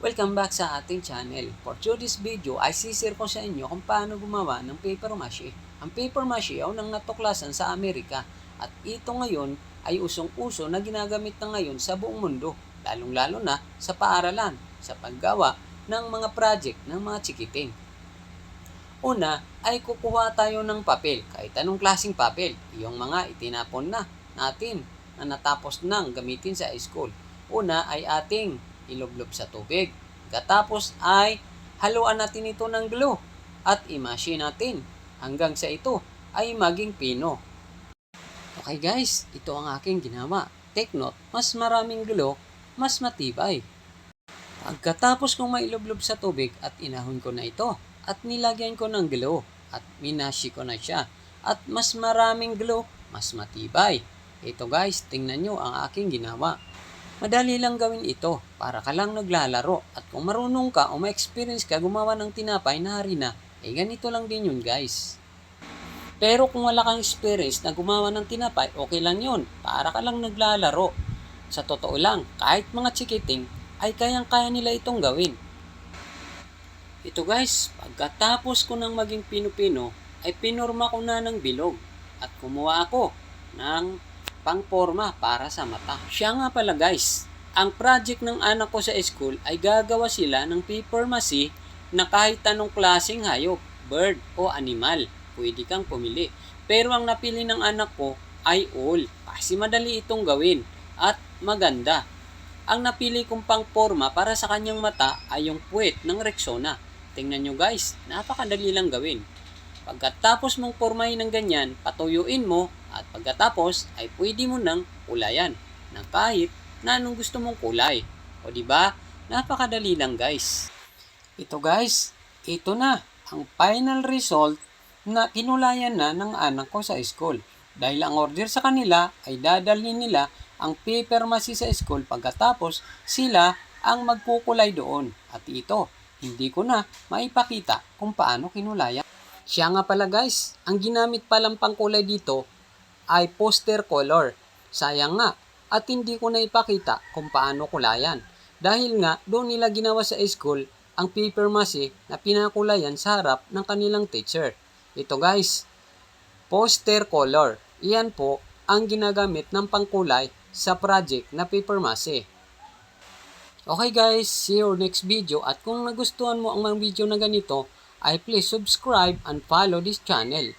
Welcome back sa ating channel. For today's video ay sisir ko sa inyo kung paano gumawa ng paper mache. Ang paper mache ay unang natuklasan sa Amerika at ito ngayon ay usong-uso na ginagamit na ngayon sa buong mundo, lalong-lalo na sa paaralan, sa paggawa ng mga project ng mga chikiting. Una ay kukuha tayo ng papel, kahit anong klaseng papel, yung mga itinapon na natin na natapos nang gamitin sa school. Una ay ating ilublob sa tubig. Katapos ay haluan natin ito ng glue at imashi natin hanggang sa ito ay maging pino. Okay guys, ito ang aking ginawa. Take note, mas maraming glue, mas matibay. Pagkatapos kong mailublob sa tubig at inahon ko na ito at nilagyan ko ng glue at minashi ko na siya at mas maraming glue, mas matibay. Ito guys, tingnan nyo ang aking ginawa. Madali lang gawin ito para ka lang naglalaro at kung marunong ka o ma-experience ka gumawa ng tinapay na harina, eh ganito lang din yun guys. Pero kung wala kang experience na gumawa ng tinapay, okay lang yun. Para ka lang naglalaro. Sa totoo lang, kahit mga chikiting, ay kayang-kaya nila itong gawin. Ito guys, pagkatapos ko ng maging pino-pino, ay pinorma ko na ng bilog. At kumuha ako ng pangporma para sa mata. Siya nga pala guys, ang project ng anak ko sa school ay gagawa sila ng paper mache na kahit anong klaseng hayop, bird o animal. Pwede kang pumili. Pero ang napili ng anak ko ay all kasi madali itong gawin at maganda. Ang napili kong pangporma para sa kanyang mata ay yung puwet ng Rexona. Tingnan nyo guys, napakadali lang gawin. Pagkatapos mong pormahin ng ganyan, patuyuin mo at pagkatapos ay pwede mo nang kulayan ng kahit na anong gusto mong kulay. O di ba? Napakadali lang guys. Ito guys, ito na ang final result na kinulayan na ng anak ko sa school. Dahil ang order sa kanila ay dadalhin nila ang paper mache sa school pagkatapos sila ang magkukulay doon. At ito, hindi ko na maipakita kung paano kinulayan. Siya nga pala guys, ang ginamit palang pangkulay dito ay poster color. Sayang nga, at hindi ko na ipakita kung paano kulayan. Dahil nga, doon nila ginawa sa school ang paper mache na pinakulayan sa harap ng kanilang teacher. Ito guys, poster color. Iyan po ang ginagamit ng pangkulay sa project na paper mache. Okay guys, see you next video at kung nagustuhan mo ang mga video na ganito, ay please subscribe and follow this channel.